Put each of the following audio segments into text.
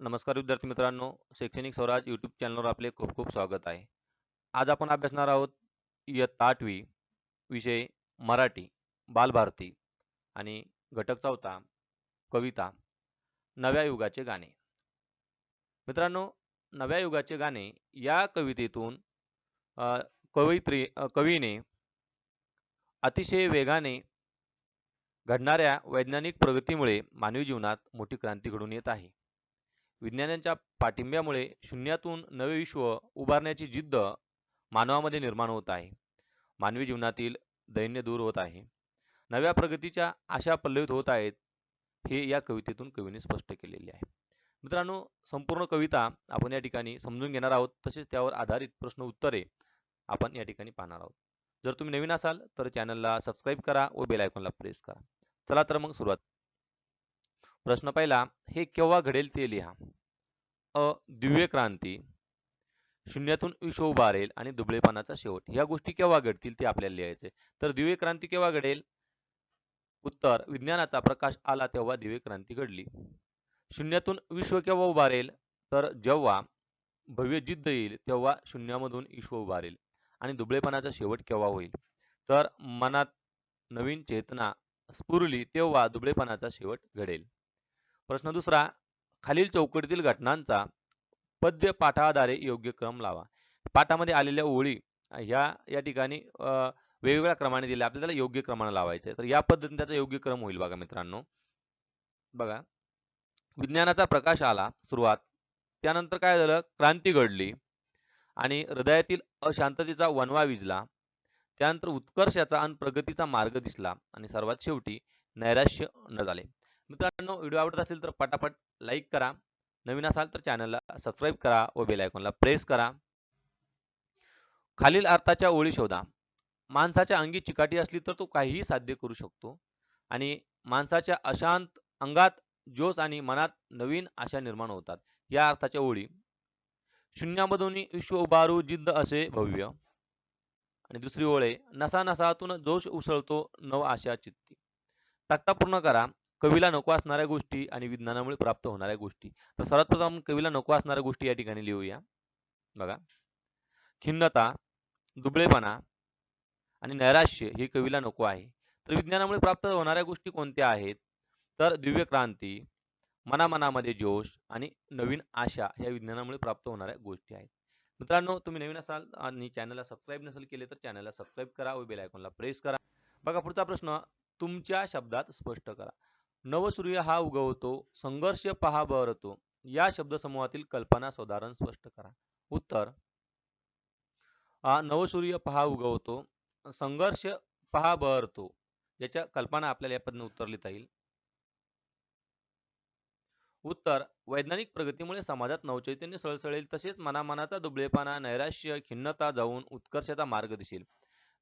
नमस्कार विद्यार्थी मित्रांनो शैक्षणिक स्वराज यूट्यूब चॅनलवर आपले खूप खूप स्वागत आहे. आज आपण अभ्यासणार आहोत इयत्ता आठवी विषय मराठी बालभारती आणि घटक चौथा कविता नव्या युगाचे गाणे. मित्रांनो नव्या युगाचे गाणे या कवितेतून कवित्री कवयित्री कवीने अतिशय वेगाने घडणाऱ्या वैज्ञानिक प्रगतीमुळे मानवी जीवनात मोठी क्रांती घडून येत आहे. विज्ञानांच्या पाठिंब्यामुळे शून्यातून नवे विश्व उभारण्याची जिद्द मानवामध्ये निर्माण होत आहे. मानवी जीवनातील दैन्य दूर होत आहे. नव्या प्रगतीच्या आशा पल्लवित होत आहेत हे या कवितेतून कवीने स्पष्ट केलेले आहे. मित्रांनो संपूर्ण कविता आपण या ठिकाणी समजून घेणार आहोत. तसेच त्यावर आधारित प्रश्न उत्तरे आपण या ठिकाणी पाहणार आहोत. जर तुम्ही नवीन असाल तर चॅनलला सबस्क्राईब करा व बेल आयकॉनला प्रेस करा. चला तर मग सुरुवात प्रश्न पहिला हे केव्हा घडेल ते लिहा. अ दिव्य क्रांती शून्यातून विश्व उभारेल आणि दुबळेपणाचा शेवट. या गोष्टी केव्हा घडतील ते आपल्याला लिहायचे तर दिव्य क्रांती केव्हा घडेल? उत्तर विज्ञानाचा प्रकाश आला तेव्हा दिव्य क्रांती घडली. शून्यातून विश्व केव्हा उभारेल तर जेव्हा भव्य जिद्द येईल तेव्हा शून्यामधून विश्व उभारेल आणि दुबळेपणाचा शेवट केव्हा होईल? तर मनात नवीन चेतना स्फुरली तेव्हा दुबळेपणाचा शेवट घडेल. प्रश्न दुसरा खालील चौकटीतील घटनांचा पद्य पाठाद्वारे योग्य क्रम लावा. पाठामध्ये आलेल्या ओळी ह्या या ठिकाणी वेगवेगळ्या क्रमाने दिल्या. आपल्याला त्याला योग्य क्रमाने लावायचे तर या पद्धतीने त्याचा योग्य क्रम होईल बघा मित्रांनो. बघा. विज्ञानाचा प्रकाश आला सुरुवात. त्यानंतर काय झालं? क्रांती घडली आणि हृदयातील अशांततेचा वनवा विजला. त्यानंतर उत्कर्षाचा आणि प्रगतीचा मार्ग दिसला आणि सर्वात शेवटी नैराश्य न झाले. मित्रांनो व्हिडिओ आवडत असेल तर पटापट लाईक करा. नवीन असाल तर चॅनलला सबस्क्राईब करा व बेल आयकॉनला प्रेस करा. खालील अर्थाच्या ओळी शोधा. माणसाच्या अंगी चिकाटी असली तर तो काहीही साध्य करू शकतो आणि माणसाच्या अशांत अंगात जोश आणि मनात नवीन आशा निर्माण होतात. या अर्थाच्या ओळी. शून्यामधून विश्व उभारू जिद्द असे भव्य. आणि दुसरी ओळे नसा नसातून जोश उसळतो नव आशा चित्ती. तक्ता पूर्ण करा. कवीला नको असणाऱ्या गोष्टी आणि विज्ञानामुळे प्राप्त होणाऱ्या गोष्टी. तर सर्वात प्रथम कवीला नको असणाऱ्या गोष्टी या ठिकाणी लिहूया. बघा. खिन्नता दुबळेपणा आणि नैराश्य हे कवीला नको आहे. तर विज्ञानामुळे प्राप्त होणाऱ्या गोष्टी कोणत्या आहेत? तर दिव्य क्रांती मनामनामध्ये जोश आणि नवीन आशा ह्या विज्ञानामुळे प्राप्त होणाऱ्या गोष्टी आहेत. मित्रांनो तुम्ही नवीन असाल आणि चॅनलला सबस्क्राईब नसेल केले तर चॅनलला सबस्क्राईब करा व बेल आयकॉनला प्रेस करा. बघा पुढचा प्रश्न तुमच्या शब्दात स्पष्ट करा. नवसूर्य हा उगवतो संघर्ष पहा बहरतो या शब्दसमूहातील कल्पना साधारण स्पष्ट करा. उत्तर. हा नवसूर्य पहा उगवतो संघर्ष पहा बहरतो याच्या कल्पना आपल्याला या पद्धतीने उत्तर लिहिता येईल उत्तर. वैज्ञानिक प्रगतीमुळे समाजात नवचैतन्य सळसळेल तसेच मनामनाचा दुबळेपणा नैराश्य खिन्नता जाऊन उत्कर्षाचा मार्ग दिसेल.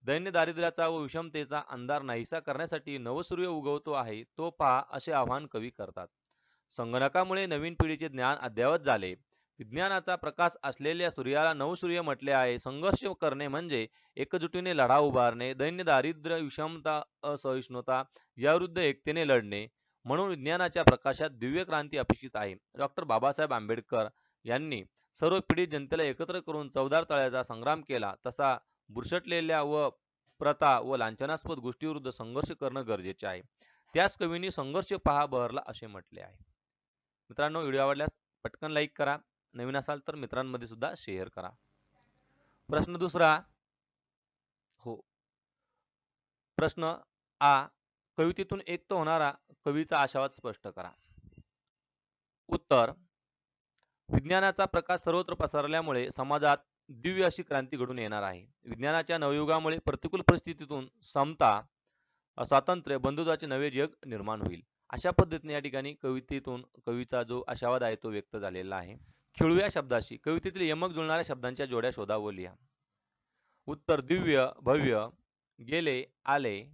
दैन्य दारिद्र्याचा व विषमतेचा अंधार नाहीसा करण्यासाठी नवसूर्य उगवतो आहे तो पहा असे आवाहन कवी करतात. संगणकामुळे नवीन पिढीचे ज्ञान अद्यावत झाले. विज्ञानाचा प्रकाश असलेल्या सूर्याला नवसूर्य म्हटले आहे. संघर्ष करणे म्हणजे एकजुटीने लढा उभारणे दैन्य दारिद्र्य विषमता असहिष्णुता याविरुद्ध एकतेने लढणे म्हणून विज्ञानाच्या प्रकाशात दिव्य क्रांती अपेक्षित आहे. डॉक्टर बाबासाहेब आंबेडकर यांनी सर्व पिढी जनतेला एकत्र करून चौदार तळ्याचा संग्राम केला. तसा बुरसटलेल्या व प्रथा व लांछनास्पद गोष्टीविरुद्ध संघर्ष करणं गरजेचे आहे. त्याच कवींनी संघर्ष पहा बहरला असे म्हटले आहे. मित्रांनो व्हिडिओ आवडल्यास पटकन लाईक करा. नवीन असाल तर मित्रांमध्ये सुद्धा शेअर करा. प्रश्न दुसरा हो. प्रश्न आ कवितेतून एक तर होणारा कवीचा आशावाद स्पष्ट करा. उत्तर विज्ञानाचा प्रकाश सर्वत्र पसरल्यामुळे समाजात दिव्य अशी क्रांती घडून येणार आहे. विज्ञानाच्या नवयुगामुळे प्रतिकूल परिस्थितीतून समता स्वातंत्र्य बंधुत्वाचे नवे जग निर्माण होईल. अशा पद्धतीने या ठिकाणी कवितेतून कवीचा जो आशावाद आहे तो व्यक्त झालेला आहे. खिळव्या शब्दाशी कवितेतील यमक जुळणाऱ्या शब्दांच्या जोड्या शोधावं लिहा. उत्तर दिव्य भव्य गेले आले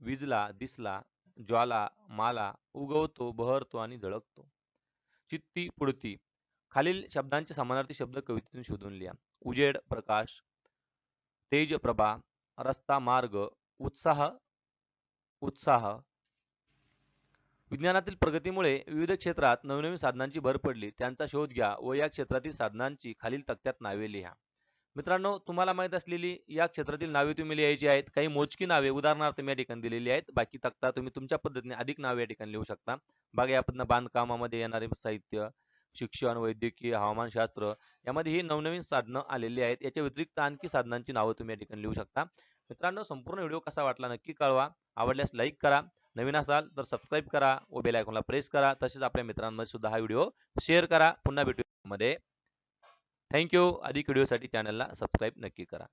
विजला दिसला ज्वाला माला उगवतो बहरतो आणि झळकतो. चित्ती पुडती खालील शब्दांचे समानार्थी शब्द कवितेतून शोधून लिहा. उजेड प्रकाश तेज प्रभा रस्ता मार्ग उत्साह उत्साह. विज्ञानातील प्रगतीमुळे विविध क्षेत्रात नवनवीन साधनांची भर पडली. त्यांचा शोध घ्या व या क्षेत्रातील साधनांची खालील तक्त्यात नावे लिहा. मित्रांनो तुम्हाला माहीत असलेली या क्षेत्रातील नावे तुम्ही लिहायची आहेत. काही मोजकी नावे उदाहरणार्थ मी या ठिकाणी दिलेली आहेत. बाकी तक्ता तुम्ही तुमच्या पद्धतीने अधिक नावे या ठिकाणी लिहू शकता. बघा यापद्धतीनं बांधकामामध्ये येणारे साहित्य शिक्षण वैद्यकीय हवामानशास्त्र यामध्ये ही नवनवीन साधनं आलेली आहेत. याच्या व्यतिरिक्त आणखी साधनांची नावं तुम्ही या ठिकाणी लिहू शकता. मित्रांनो संपूर्ण व्हिडिओ कसा वाटला नक्की कळवा. आवडल्यास लाईक करा. नवीन असाल तर सबस्क्राईब करा व बेल आयकॉनला प्रेस करा. तसेच आपल्या मित्रांमध्ये सुद्धा हा व्हिडिओ शेअर करा. पुन्हा भेटू मध्ये. थँक्यू. अधिक व्हिडिओसाठी चॅनलला सबस्क्राईब नक्की करा.